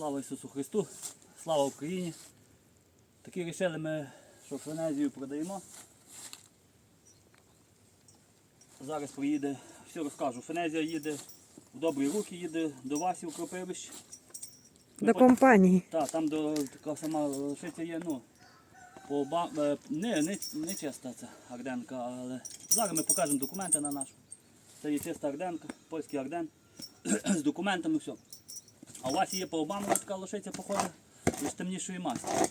Слава Ісусу Христу, слава Україні. Такі рішили ми, що френезію продаємо. Зараз приїде, все розкажу. Фенезія їде в добрі руки, їде до Васі в Кропивище. До компанії. Так, там до така сама лошиця є, ну, по ба... е, не, не, не чиста ця арденка, але зараз ми покажемо документи на нашу. Це є чиста арденка, польський арден з документами все. А у вас є по Обамові така лошиця походить із темнішої масті.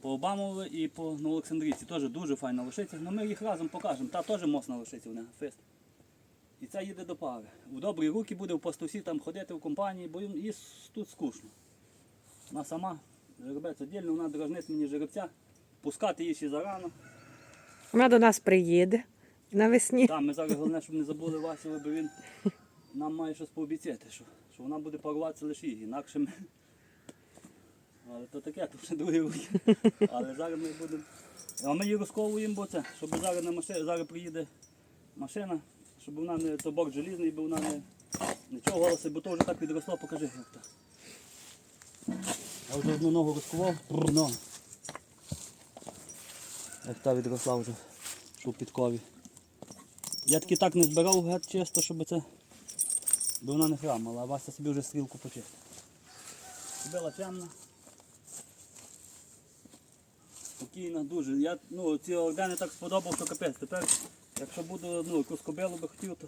По Обамові і по Новоолександрійці теж дуже файна лошиця. Ну ми їх разом покажемо. Та теж моцна лошиця в неї, фест. І ця їде до пари. У добрі руки буде в пастусі там ходити в компанії, бо їм їй тут скучно. Вона сама жеребець віддільно, вона дражнить мені жеребця, пускати її ще зарано. Вона до нас приїде навесні. Там ми зараз головне, щоб не забули Васю, бо він нам має щось пообіцяти, що, що вона буде паруватися лише її, інакше ми. Але то таке, то вже другі руки. Але зараз ми будемо. А ми її розковуємо, бо це, щоб зараз на машині, зараз приїде машина, щоб вона не то желізний, бо вона не нічого голоси, бо то вже так підросло, покажи як так. Я вже одну ногу розкував, ногу. Як та відросла вже, що підкові. Я таки так не збирав геть чисто, щоб це. Бо вона не храмала, а Вася собі вже стрілку почистив. Била темна. Спокійна, дуже. Я ну, ці ордени так сподобав, що капець. Тепер, якщо буду ну, якусь кобилу би хотів, то,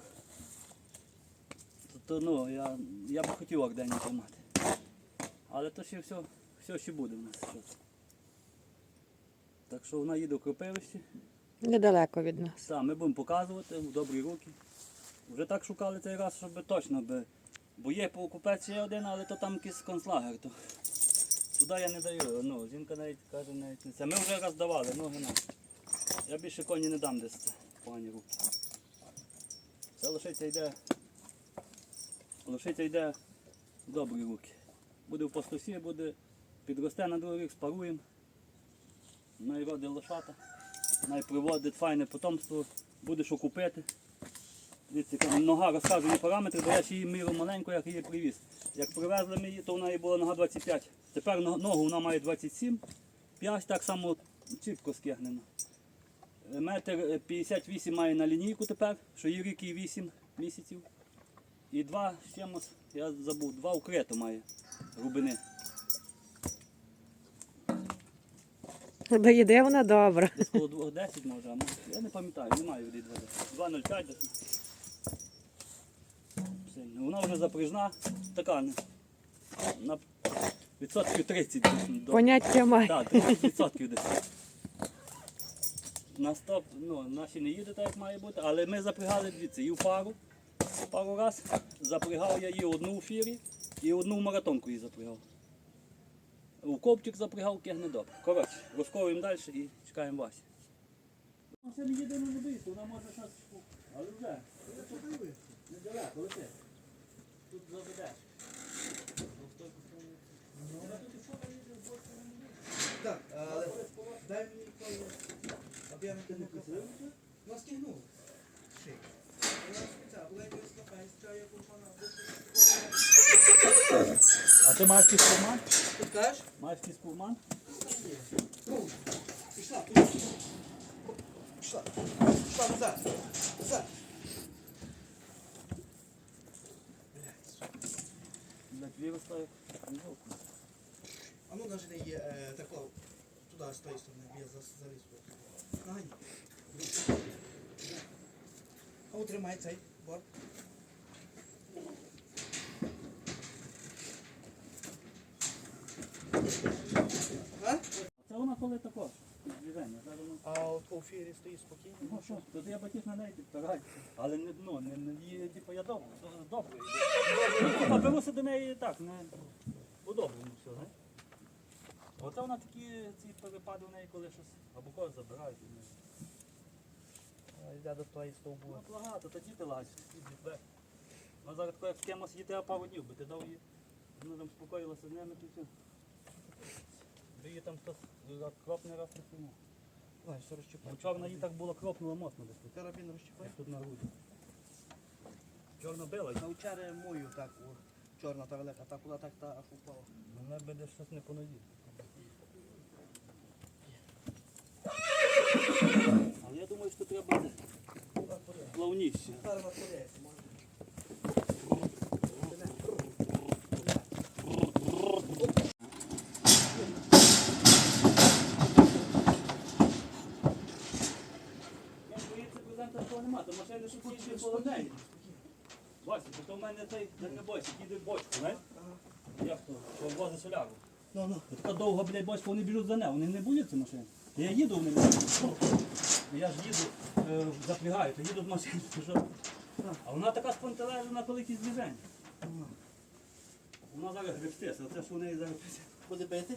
то, то ну, я, я би хотів ордені тримати. Але то ще все, все ще буде в нас. Так що вона їде в Кропивище. Недалеко від нас. Так, ми будемо показувати в добрі руки. Вже так шукали цей раз, щоб точно би. Бо є покупець ще один, але то там якийсь концлагер. То... Туди я не даю. Ну, жінка навіть каже, навіть не це. Ми вже раз давали, ноги на. Я більше коні не дам десь це, погані руки. Це лошиця йде. Лошиця йде добрі руки. Буде в пастусі, буде підросте на другий рік, спаруємо. Найроди лошата. Най приводить файне потомство, буде що купити. Дивіться, нога розказує параметри, бо я ще її міру маленьку, як її привіз. Як привезли ми її, то вона їй була нога 25. Тепер ногу вона має 27, 5 так само чітко скигнено. Е, Метр е, 58 має на лінійку тепер, що їй рік і 8 місяців. І два з чимось, я забув, два укрито має глибини. Доїде вона добре. Десь коло 2,10 може, а може. Я не пам'ятаю, немає від 2,05 десь. Вона вже запряжна, така на відсотків 30 десь. Поняття має. Так, 30 відсотків десь. На стоп, ну, наші не їде так, як має бути, але ми запрягали дивіться, і в пару, пару раз. Запрягав я її одну в фірі і одну в маратонку її запрягав. У копчик запрягав, кегне добре. Коротше, розковуємо далі і чекаємо Васі. Це не єдине не боїться, вона може щось, але вже. Недалеко, лети. Тут заведеш. Так, але дай мені той, аби я не тягнув. Ну, стягнув. Шик. А ти маєш якийсь курман? Ти кажеш? Маєш якийсь курман? Ну, пішла, пішла. Пішла. Пішла назад. Назад. Виросла як. А ну, навіть є е, тако, туди, з тої сторони, я за- заліз. А утримай цей борт. А? Це вона коли також. Движення. А от у фірі стоїть спокійно. Ну що, тут я хотів на неї підпирати. Але не, ну, не, не її, типу, я добре, добре. Ну, Беруся до неї так, не по-доброму все, не? Оце вона такі ці перепади в неї, коли щось або когось забирають. і не- Я до твоєї стовбу. Ну, багато, тоді ти лагаєш. Ну, зараз тако, як з кимось їти а пару днів, би ти дав їй, ну там спокоїлася з ними, то все. Би її там хтось раз не. Ой, все розчіпай. Бо чорна їй так було кропнуло моцно десь. Карабін розчіпай. Ось тут на груді. Чорна била. Навчари мою так. о. чорна та велика, та куди так та аж упала. Мене буде щось не понадію. Але я думаю, що треба плавніше. Зараз розповідається, може. Я боїться презента того нема, то машини що ці ще холодненькі. Бачите, то в мене цей дальнобойщик їде бочку, знаєш? Як то, що возить соляру. Ну, ну. Така довга, блядь, бочка, вони біжуть за нею, вони не бояться машин. Я їду, вони не. Я ж їду, е, запрягаю, то їду в машину, то що? А вона така спонтележена, коли якісь движення. Вона зараз гребстець, а це що у неї зараз Буде бити?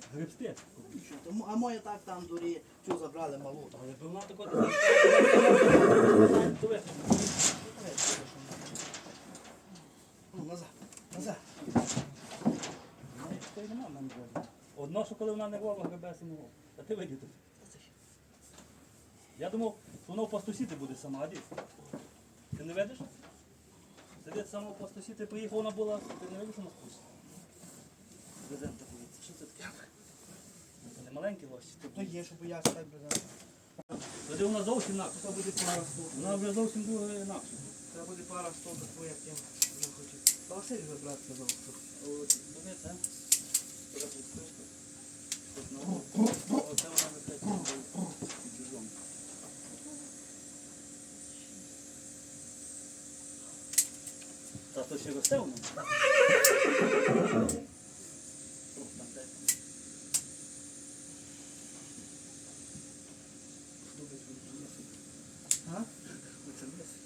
Що там? А моя так там дурі, цю забрали малу. Але вона така... Диви. Ну, назад, назад. Ну, то й нема в мене Одно, що коли вона не вова, не вова. А ти вийди тут. Я думав, що воно пастусіти буде сама, а. Ти не видиш? Сидить само пастусіти, приїхав, вона була, ти не видиш, вона спустя. Презента боїться. Що це таке? Це не маленькі лосі. То є, щоб я так без Тоді вона зовсім інакше. Це буде пара штук. Вона вже зовсім друга інакше. Це буде пара твоя тема. Я хочу. Та Василь вже брат сказав. що От, буде це. Тут на угол. Оце вона висить під чужом. Та то ще росте воно? Там де. А? Оце мисить.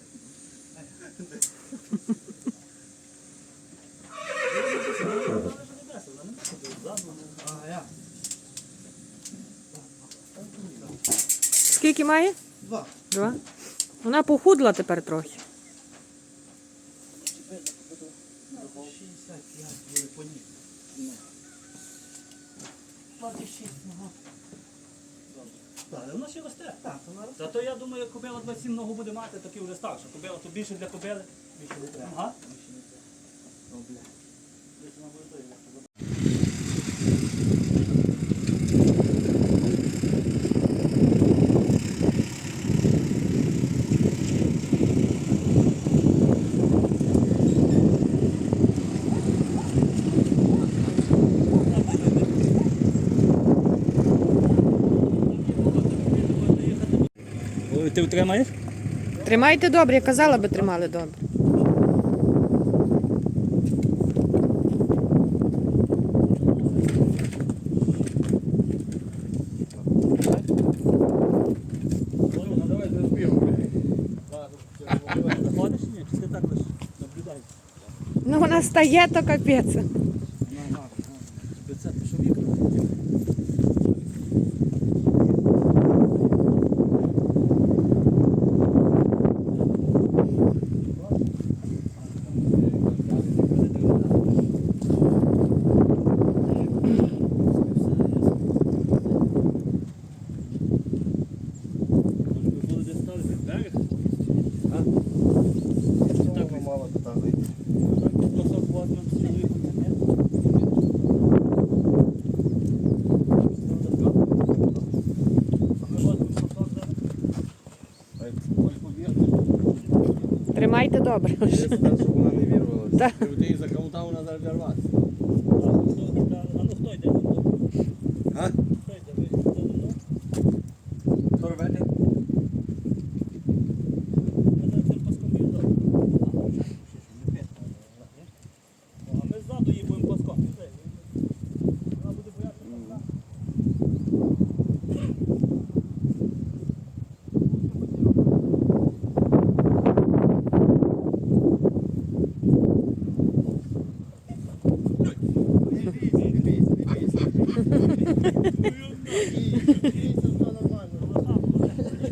А, я. Скільки має? Два. Два. Вона похудла тепер трохи. 65 буде по ній. Так, але воно ще росте. Так. Зато я думаю, як кобила 27 ногу буде мати, таки вже старша. Кобила то більше для кобили. Більше не треба. Ага. Більше не треба. Десь вона буде той, Ти утримаєш? Тримайте добре, я казала би тримали добре. Ну вона стає, то капець. Це що вікна? Так, мало туди вийти. Кусок возьмем з чоловіком, ні? Тримайте добре. щоб вона не вірвалася. Ти її заколотав, вона зараз рватися. А ну хто йде? А?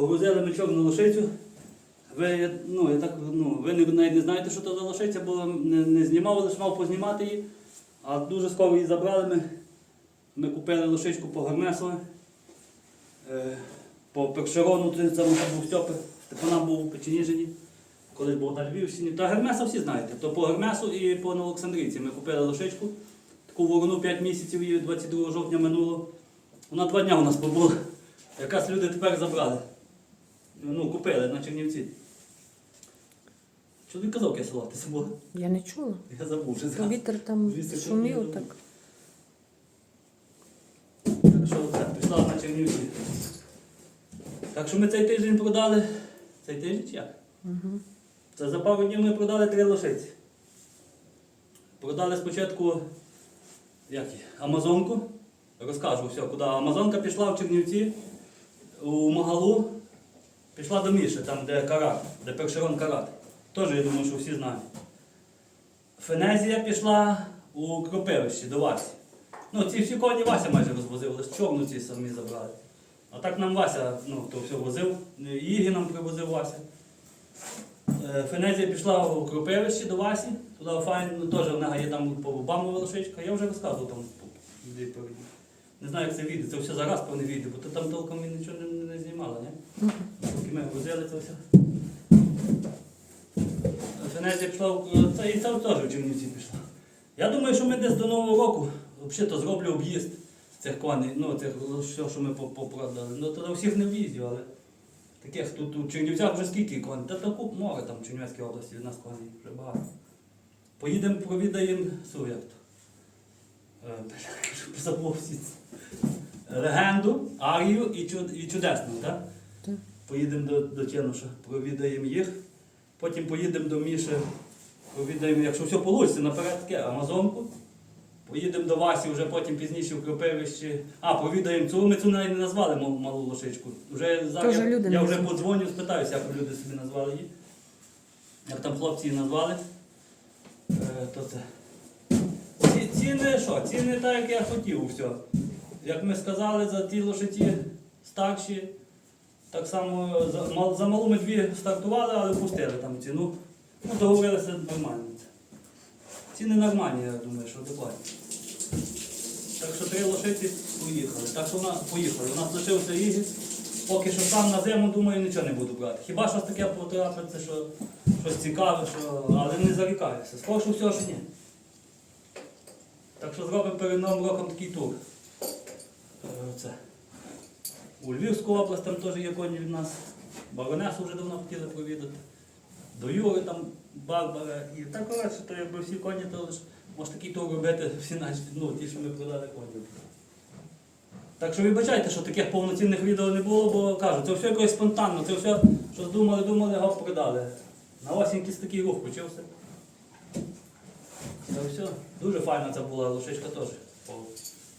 Погрузили мечок на лошицю. Ви, ну, я так, ну, ви навіть не знаєте, що то за лошиця, бо не, не знімав, лише мав познімати її. А дуже скоро її забрали ми. Ми купили лошичку по Гермесове. Е, по Першерону, це був Стьопи, Степана був у Печеніжині, колись був на Львівщині. Та Гермеса всі знаєте. То по Гермесу і по Олександрійці ми купили лошичку. Таку ворону 5 місяців, її 22 жовтня минуло. Вона два дня у нас побула. Якраз люди тепер забрали. Ну, купили на Чернівці. Чоловік казав, яке село, ти забула? Я не чула. Я забув вже зразу. вітер там шумів так. Так що пішла на Чернівці. Так що ми цей тиждень продали. Цей тиждень як? Угу. Це за пару днів ми продали три лошиці. Продали спочатку як Амазонку. Розкажу все, куди. Амазонка пішла в Чернівці, у Магалу, пішла до Міші, там, де карат, де першерон карат. Теж, я думаю, що всі знають. Фенезія пішла у Кропивище до Васі. Ну, ці всі коні Вася майже розвозив, лише чорну ці самі забрали. А так нам Вася ну, то все возив, Ігі нам привозив Вася. Е, Фенезія пішла у Кропивище до Васі, туди файн, ну, теж в неї є там по лошичка, я вже розказував там. Не знаю, як це вийде, це все зараз певне вийде, бо то там толком і нічого не знімала, ні? Поки ми возили це все. Фенезія пішла, це і це теж в Чернівці пішла. Я думаю, що ми десь до Нового року взагалі зроблю об'їзд цих коней, ну цих все, що ми попродали. Ну то до всіх не в'їздів, але таких тут у Чернівцях вже скільки коней. Та то море там в Чернівецькій області від нас коней вже багато. Поїдемо, провідаємо су, як то. Е, Забув всі. Легенду, Арію і, чуд, і чудесну, так? Так. Поїдемо до, до Ченуша, провідаємо їх. Потім поїдемо до Міші, провідаємо, якщо все вийде, наперед таке, Амазонку. Поїдемо до Васі, вже потім пізніше в Кропивищі. А, провідаємо цю, ми цю навіть не назвали малу лошичку. Вже зараз я, я вже подзвоню, спитаюся, як люди собі назвали її. Як там хлопці її назвали. Е, то це. Ці, ціни що? Ціни так, як я хотів, все. Як ми сказали, за ті лошиті старші, так само за, за малу ми дві стартували, але пустили там ціну. Ну, договорилися нормально. Ціни нормальні, я думаю, що адекватні. Так що три лошиці поїхали. Так що вона поїхали. У нас лишився Ігіс. Поки що сам на зиму, думаю, нічого не буду брати. Хіба щось таке потрапиться, що щось цікаве, що... але не зарікаюся. Скорше всього, що ні. Так що зробимо перед Новим роком такий тур. Е, Це. У Львівську область там теж є коні від нас. Баронесу вже давно хотіли провідати. До Юри там Барбара. І так коротше, то якби всі коні, то лише може такий тур робити всі наші, ну, ті, що ми продали коні. Так що вибачайте, що таких повноцінних відео не було, бо кажу, це все якось спонтанно, це все, що думали, думали, гоп продали. На осінь якийсь такий рух почався. Це все. Дуже файна це була лошичка теж.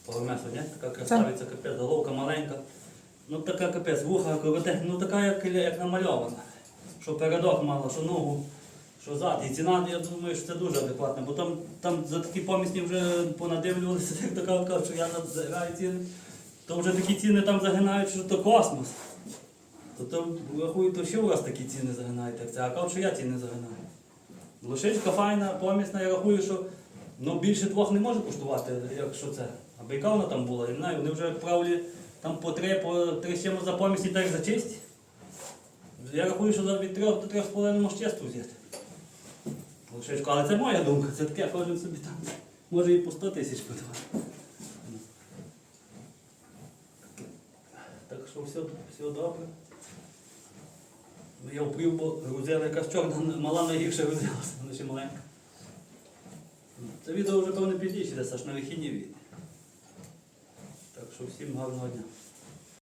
По, по ні? Така красавиця, капець, головка маленька. Ну така капець, вуха ну така як, як намальована. Що передок мала, що ногу, що зад. І ціна, я думаю, що це дуже адекватна, бо там, там за такі помісні вже понадивлювалися, як така казав, що я назираю ціни. То вже такі ціни там загинають, що то космос. То, то рахую, то що у вас такі ціни загинають, як це, а кажуть, що я ціни загинаю. Лошичка файна, помісна, я рахую, що ну, більше двох не може коштувати, якщо це. Яка вона там була, я не знаю, вони вже правлі там по три, по три чимось за помісні, так за честь. Я рахую, що від трьох до трьох з половиною може чесно взяти. Лошичку, але це моя думка, це таке, кожен собі там може і по 100 тисяч подавати. Так що все, все добре. Я впрів, бо грузила якась чорна, мала найгірше грузилася, вона ще маленька. Це відео вже певно пізніше, десь аж на вихідні війни. Що всім гарного дня.